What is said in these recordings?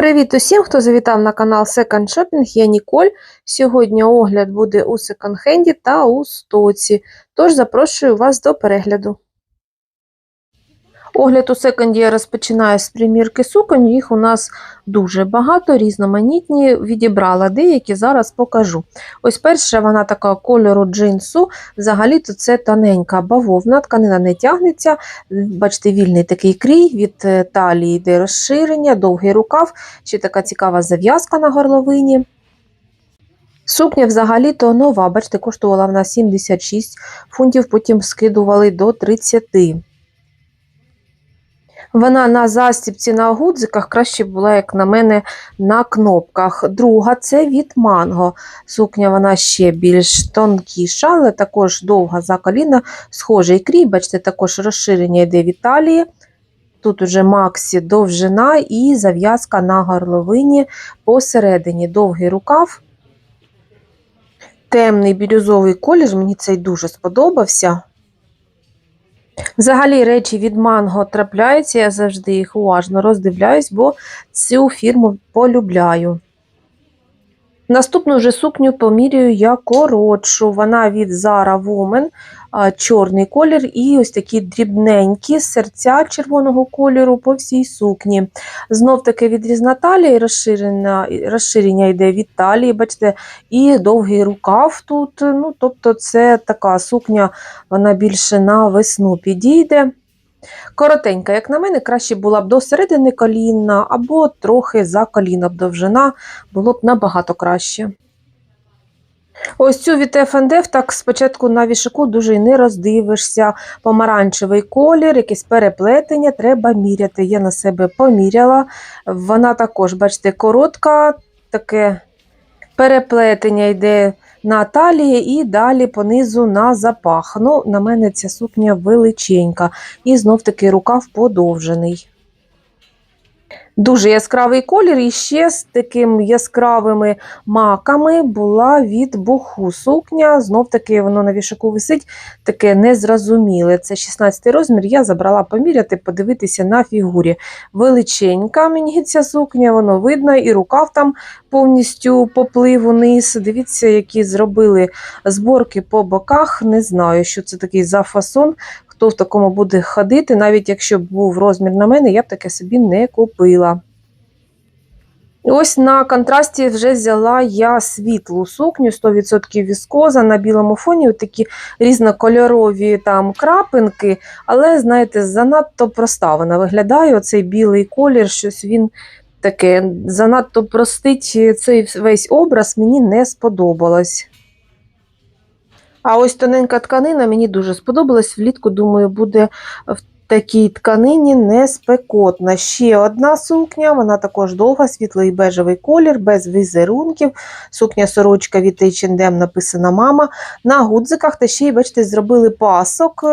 Привіт усім, хто завітав на канал Second Shopping, я Ніколь. Сьогодні огляд буде у секонд-хенді та у стоці, тож запрошую вас до перегляду. Огляд у секонді я розпочинаю з примірки суконь, їх у нас дуже багато, різноманітні, відібрала деякі, зараз покажу. Ось перша вона така кольору джинсу, взагалі-то це тоненька бавовна, тканина не тягнеться, бачите, вільний такий крій, від е, талії йде розширення, довгий рукав, ще така цікава зав'язка на горловині. Сукня взагалі-то нова, бачите, коштувала вона 76 фунтів, потім скидували до 30. Вона на застібці на гудзиках краще була, як на мене, на кнопках. Друга це від манго. Сукня вона ще більш тонкіша, але також довга за коліна, схожий крій, бачите, також розширення йде від талії. Тут уже максі довжина і зав'язка на горловині посередині. Довгий рукав. Темний бірюзовий колір, мені цей дуже сподобався. Взагалі речі від манго трапляються, я завжди їх уважно роздивляюсь, бо цю фірму полюбляю. Наступну вже сукню поміряю я коротшу. Вона від Zara Woman, чорний колір і ось такі дрібненькі серця червоного кольору по всій сукні. Знов таки відрізна талія, і розширення, розширення йде від талії, бачите, і довгий рукав тут. Ну, Тобто, це така сукня, вона більше на весну підійде. Коротенька, як на мене, краще була б до середини коліна, або трохи за коліна б довжина, було б набагато краще. Ось цю від F&F так спочатку на вішаку дуже й не роздивишся. Помаранчевий колір, якесь переплетення, треба міряти. Я на себе поміряла. Вона також, бачите, коротка, таке переплетення йде на талії і далі понизу на запах. Ну, На мене ця сукня величенька. І знов таки рукав подовжений. Дуже яскравий колір, і ще з такими яскравими маками була від буху сукня. Знов таки воно на вішаку висить, таке незрозуміле. Це 16 розмір. Я забрала поміряти, подивитися на фігурі. Величенька мені ця сукня, воно видно, і рукав там повністю поплив униз. Дивіться, які зробили зборки по боках. Не знаю, що це такий за фасон. Хто в такому буде ходити, навіть якщо б був розмір на мене, я б таке собі не купила. Ось на контрасті вже взяла я світлу сукню, 100% віскоза на білому фоні, такі різнокольорові там крапинки, але, знаєте, занадто проста вона виглядає. Оцей білий колір, щось він таке занадто простить цей весь образ, мені не сподобалось. А ось тоненька тканина мені дуже сподобалась. Влітку, думаю, буде в такій тканині не спекотна. Ще одна сукня, вона також довга, світлий бежевий колір, без візерунків. Сукня сорочка від H&M написана мама. На гудзиках та ще й, бачите, зробили пасок,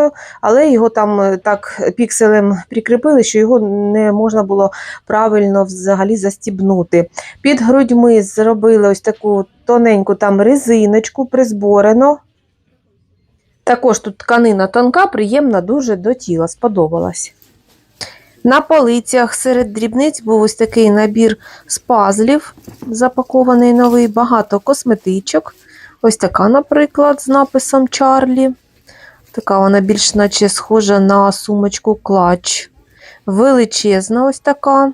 але його там так пікселем прикріпили, що його не можна було правильно взагалі застібнути. Під грудьми зробили ось таку тоненьку там резиночку призборено. Також тут тканина тонка, приємна дуже до тіла, сподобалась. На полицях серед дрібниць був ось такий набір з пазлів, запакований новий, багато косметичок. Ось така, наприклад, з написом Чарлі. Така вона більш наче схожа на сумочку клач. Величезна ось така.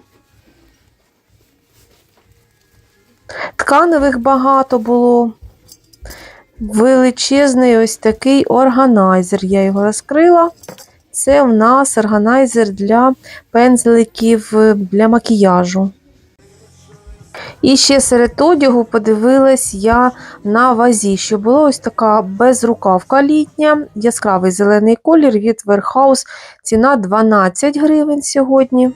Тканевих багато було. Величезний ось такий органайзер. Я його розкрила. Це в нас органайзер для пензликів для макіяжу. І ще серед одягу подивилась я на вазі, що була ось така безрукавка літня, яскравий зелений колір від Warehouse. Ціна 12 гривень сьогодні.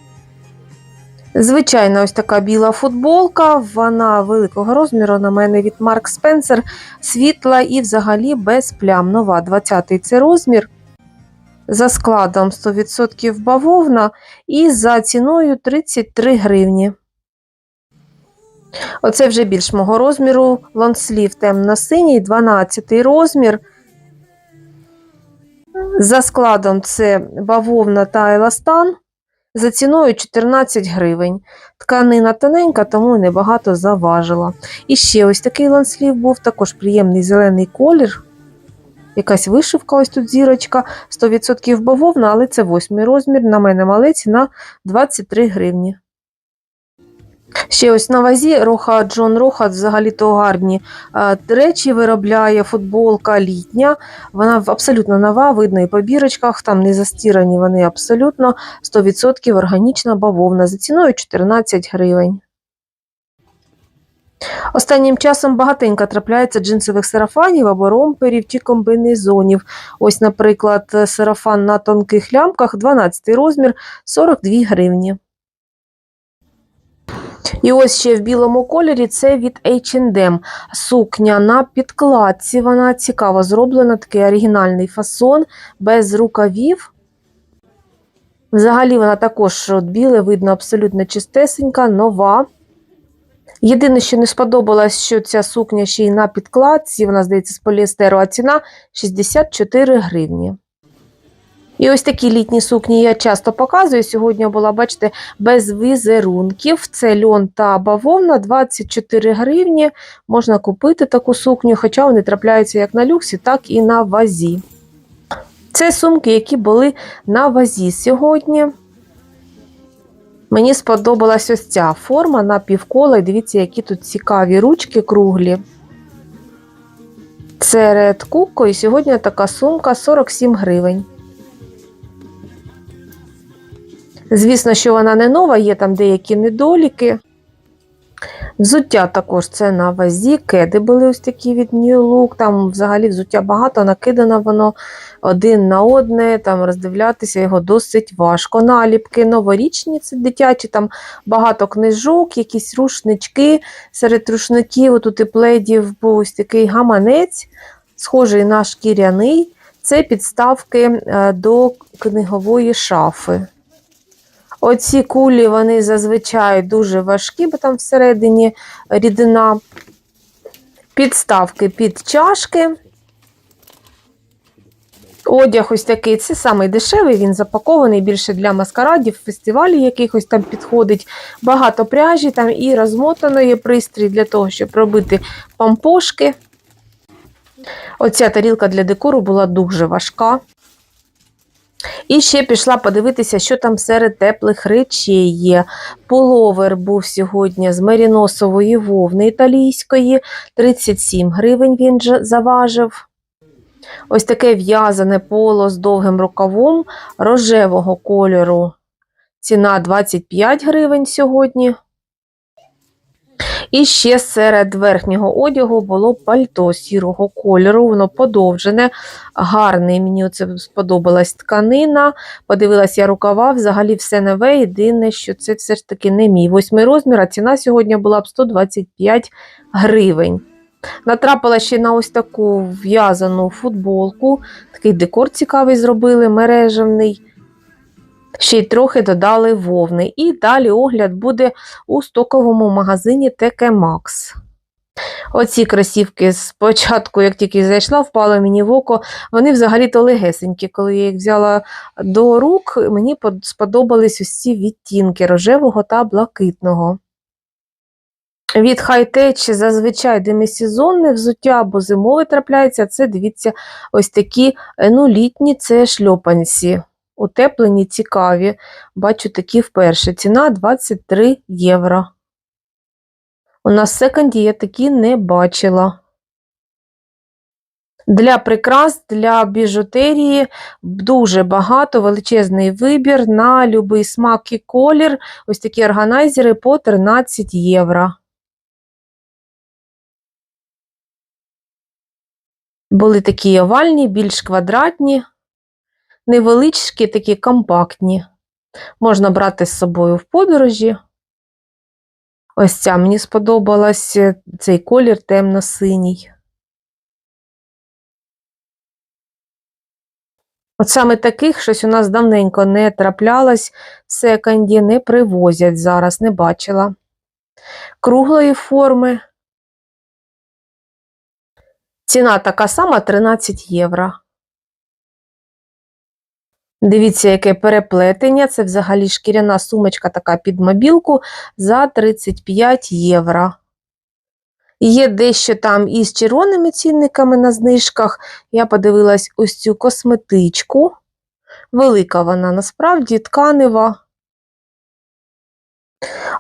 Звичайна ось така біла футболка, вона великого розміру на мене від Mark Spencer, світла і взагалі без плям. Нова 20-й це розмір. За складом 100% бавовна і за ціною 33 гривні. Оце вже більш мого розміру. Лонслів темно-синій, 12 розмір. За складом це бавовна та еластан. За ціною 14 гривень. Тканина тоненька, тому небагато заважила. І ще ось такий ланслів був, також приємний зелений колір. Якась вишивка, ось тут зірочка, 100% бавовна, але це восьмий розмір. На мене мале ціна 23 гривні. Ще ось на вазі Роха Джон Роха взагалі то гарні е, речі виробляє, футболка літня. Вона абсолютно нова, видно і по бірочках, там не застірані вони абсолютно 100% органічна бавовна за ціною 14 гривень. Останнім часом багатенько трапляється джинсових сарафанів або ромперів чи комбінезонів. Ось, наприклад, сарафан на тонких лямках, 12 розмір, 42 гривні. І ось ще в білому кольорі це від H&M. Сукня на підкладці. Вона цікаво зроблена, такий оригінальний фасон, без рукавів. Взагалі вона також от біле, видно, абсолютно чистесенька, нова. Єдине, що не сподобалось, що ця сукня ще й на підкладці, вона, здається, з поліестеру, а ціна 64 гривні. І ось такі літні сукні я часто показую. Сьогодні була, бачите, без візерунків. Це льон та бавовна 24 гривні. Можна купити таку сукню, хоча вони трапляються як на люксі, так і на вазі. Це сумки, які були на вазі сьогодні. Мені сподобалась ось ця форма на півкола. І дивіться, які тут цікаві ручки круглі. Це Red Cuco, і сьогодні така сумка 47 гривень. Звісно, що вона не нова, є там деякі недоліки. Взуття також це на вазі, кеди були ось такі від New Look, там взагалі взуття багато, накидано воно один на одне, там роздивлятися його досить важко. Наліпки новорічні, це дитячі, там багато книжок, якісь рушнички. Серед рушників отут і пледів був ось такий гаманець, схожий на шкіряний. Це підставки е, до книгової шафи. Оці кулі вони зазвичай дуже важкі, бо там всередині рідина. Підставки під чашки. Одяг ось такий, це самий дешевий, він запакований більше для маскарадів, фестивалів якихось там підходить. Багато пряжі там і розмотаної пристрій для того, щоб робити пампошки. Оця тарілка для декору була дуже важка. І ще пішла подивитися, що там серед теплих речей є. Пуловер був сьогодні з меріносової вовни італійської, 37 гривень він заважив. Ось таке в'язане поло з довгим рукавом рожевого кольору. Ціна 25 гривень сьогодні. І ще серед верхнього одягу було пальто сірого кольору, воно подовжене, гарний. Мені це сподобалась тканина. Подивилась я рукава, взагалі все нове. Єдине, що це все ж таки не мій восьмий розмір, а ціна сьогодні була б 125 гривень. Натрапила ще на ось таку в'язану футболку. Такий декор цікавий зробили, мережевний. Ще й трохи додали вовни. І далі огляд буде у стоковому магазині TK Max. Оці кросівки спочатку, як тільки зайшла, впали мені в око. Вони взагалі-то легесенькі. Коли я їх взяла до рук, мені сподобались ці відтінки рожевого та блакитного. Від хай-теч зазвичай демисезонне взуття або зимове трапляється. Це, дивіться, ось такі е, ну, літні це шльопанці. Утеплені, цікаві. Бачу такі вперше. Ціна 23 євро. У нас секонді я такі не бачила. Для прикрас, для біжутерії дуже багато, величезний вибір на будь-який смак і колір. Ось такі органайзери по 13 євро. Були такі овальні, більш квадратні, невеличкі, такі компактні. Можна брати з собою в подорожі. Ось ця мені сподобалась е, цей колір темно-синій. От саме таких щось у нас давненько не траплялось, в секонді не привозять зараз, не бачила. Круглої форми. Ціна така сама 13 євро. Дивіться, яке переплетення. Це взагалі шкіряна сумочка така під мобілку за 35 євро. Є дещо там із червоними цінниками на знижках. Я подивилась ось цю косметичку. Велика вона насправді тканева.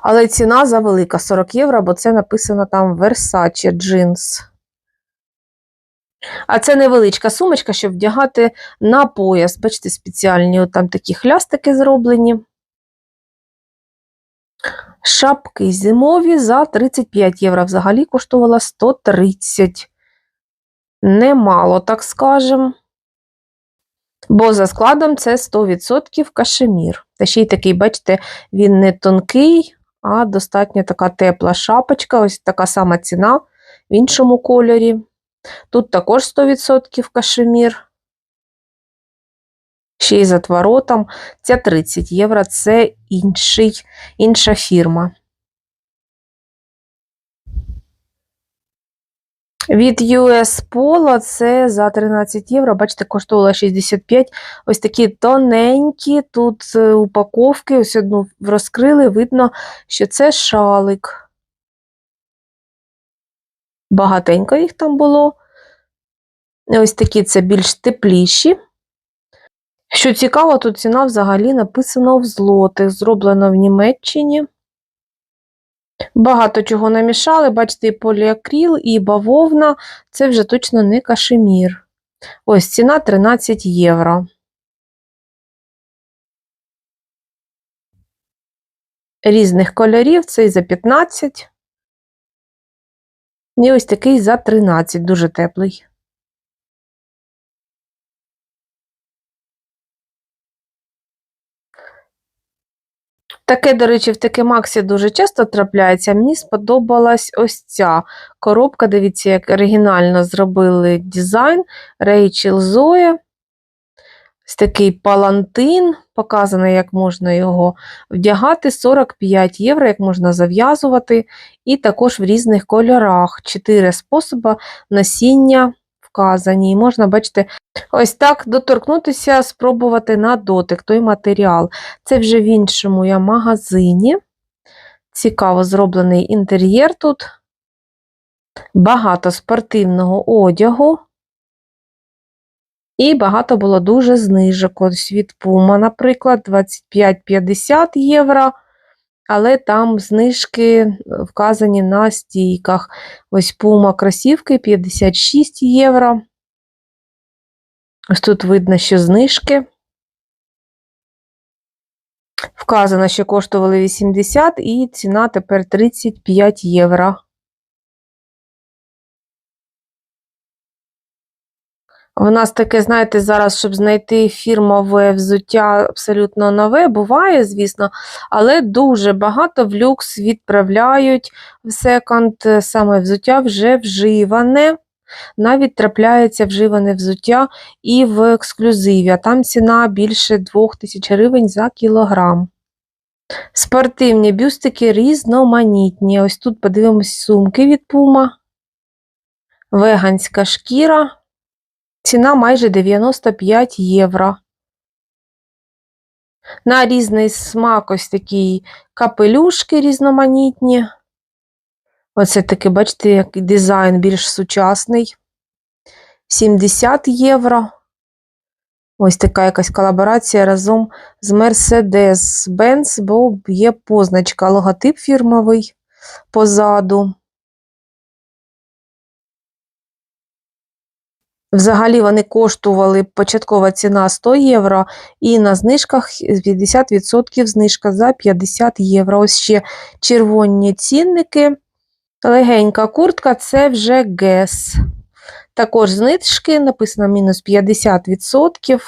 Але ціна завелика 40 євро, бо це написано там Versace Jeans. А це невеличка сумочка, щоб вдягати на пояс. Бачите, спеціальні от там такі хлястики зроблені. Шапки зимові за 35 євро. Взагалі коштувала 130. Немало, так скажем. Бо за складом це 100% кашемір. Та ще й такий, бачите, він не тонкий, а достатньо така тепла шапочка. Ось така сама ціна в іншому кольорі. Тут також 100% кашемір. Ще й з отворотом. Ця 30 євро це інший, інша фірма. Від US Polo це за 13 євро, бачите, коштувало 65. Ось такі тоненькі тут е, упаковки, ось одну розкрили, видно, що це шалик. Багатенько їх там було. Ось такі це більш тепліші. Що цікаво, тут ціна взагалі написана в злотих, зроблено в Німеччині. Багато чого намішали, бачите, і поліакріл, і бавовна, це вже точно не кашемір. Ось ціна 13 євро. Різних кольорів, цей за 15. І ось такий за 13, дуже теплий. Таке, до речі, в таке Максі дуже часто трапляється. Мені сподобалась ось ця коробка. Дивіться, як оригінально зробили дизайн Рейчел Зоя. Ось такий палантин, показано, як можна його вдягати. 45 євро, як можна зав'язувати, і також в різних кольорах. Чотири способи носіння вказані. І можна, бачите, ось так доторкнутися, спробувати на дотик той матеріал. Це вже в іншому я магазині. Цікаво зроблений інтер'єр тут. Багато спортивного одягу. І багато було дуже знижок. Ось від Puma, наприклад, 25-50 євро. Але там знижки вказані на стійках. Ось Puma кросівки 56 євро. Ось тут видно, що знижки. Вказано, що коштували 80 і ціна тепер 35 євро. У нас таке, знаєте, зараз, щоб знайти фірмове взуття абсолютно нове, буває, звісно, але дуже багато в люкс відправляють в секонд саме взуття вже вживане. Навіть трапляється вживане взуття і в ексклюзиві, а там ціна більше 2000 гривень за кілограм. Спортивні бюстики різноманітні. Ось тут подивимось сумки від Puma. Веганська шкіра. Ціна майже 95 євро. На різний смак ось такі капелюшки різноманітні. Оце таки, бачите, як дизайн більш сучасний. 70 євро. Ось така якась колаборація разом з Mercedes-Benz, бо є позначка, логотип фірмовий позаду. Взагалі вони коштували початкова ціна 100 євро, і на знижках 50% знижка за 50 євро. Ось ще червоні цінники. Легенька куртка це вже ГЕС. Також знижки, написано мінус 50%.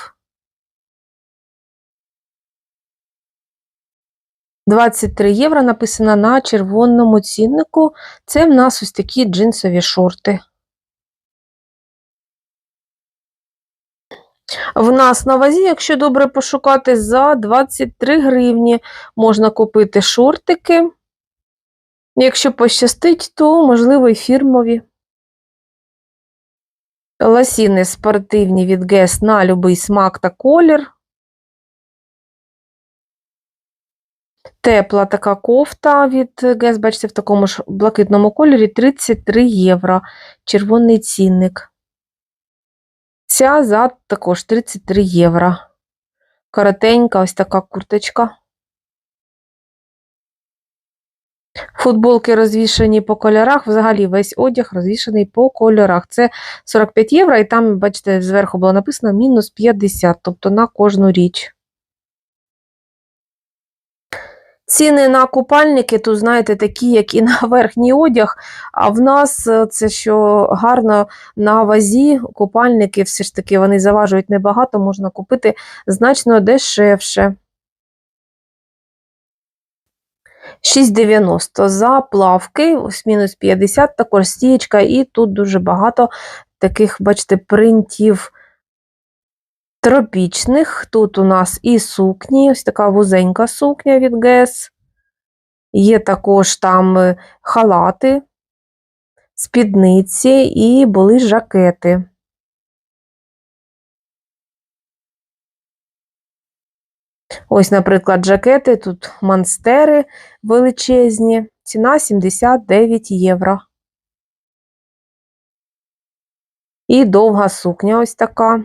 23 євро написано на червоному ціннику. Це в нас ось такі джинсові шорти. В нас на вазі, якщо добре пошукати, за 23 гривні можна купити шортики. Якщо пощастить, то, можливо, і фірмові. Ласіни спортивні від ГЕС на любий смак та колір. Тепла така кофта від ГЕС, бачите, в такому ж блакитному кольорі 33 євро. Червоний цінник. Ця за також 33 євро. Коротенька, ось така курточка. Футболки розвішані по кольорах. Взагалі весь одяг розвішаний по кольорах. Це 45 євро, і там, бачите, зверху було написано мінус 50, тобто на кожну річ. Ціни на купальники, тут, знаєте, такі, як і на верхній одяг. А в нас е, це що гарно на вазі купальники, все ж таки вони заважують небагато, можна купити значно дешевше. 6,90 за плавки, ось мінус 50, також стієчка, і тут дуже багато таких, бачите, принтів тропічних. Тут у нас і сукні, ось така вузенька сукня від Guess. Є також там е, халати, спідниці і були жакети. Ось, наприклад, жакети, тут монстери величезні, ціна 79 євро. І довга сукня ось така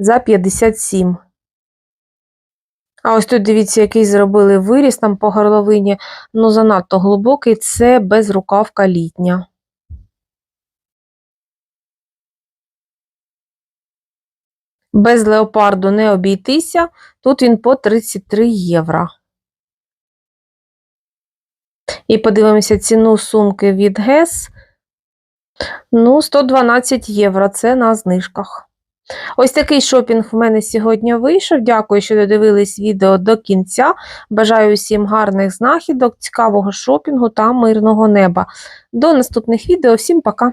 за 57. А ось тут дивіться, який зробили виріс там по горловині, ну занадто глибокий, це безрукавка літня. Без леопарду не обійтися, тут він по 33 євро. І подивимося ціну сумки від GES. Ну, 112 євро, це на знижках. Ось такий шопінг в мене сьогодні вийшов. Дякую, що додивились відео до кінця. Бажаю всім гарних знахідок, цікавого шопінгу та мирного неба. До наступних відео. Всім пока!